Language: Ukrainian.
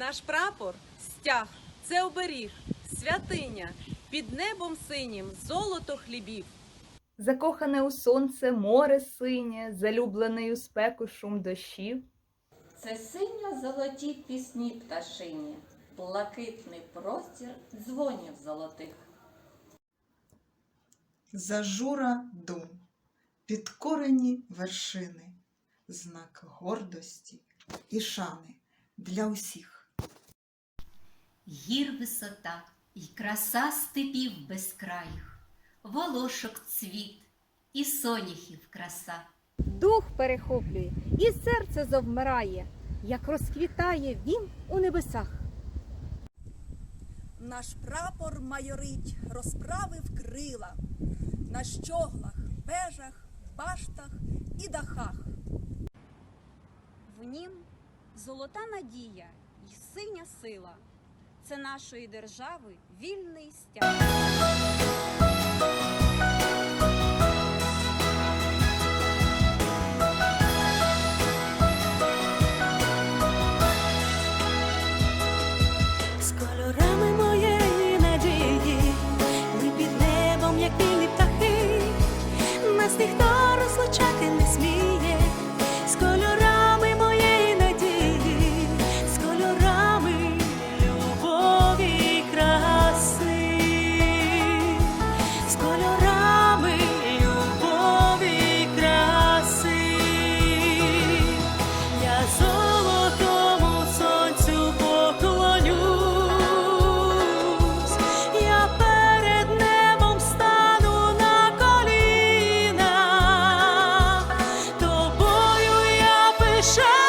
Наш прапор стяг, це оберіг, святиня, під небом синім золото хлібів. Закохане у сонце море синє, залюблений у спеку шум дощів. Це синьо золоті пісні пташині, блакитний простір дзвонів золотих. Зажура дум, підкорені вершини, знак гордості і шани для усіх. Гір висота і краса степів безкраїх, волошок цвіт і соняхів краса. Дух перехоплює, і серце завмирає, як розквітає він у небесах. Наш прапор майорить, розправив крила на щоглах, вежах, баштах і дахах. В нім золота надія й синя сила. Це нашої держави вільний стяг. З кольорами моєї надії, ми під небом, як вільні птахи, нас ніхто розлучати sure.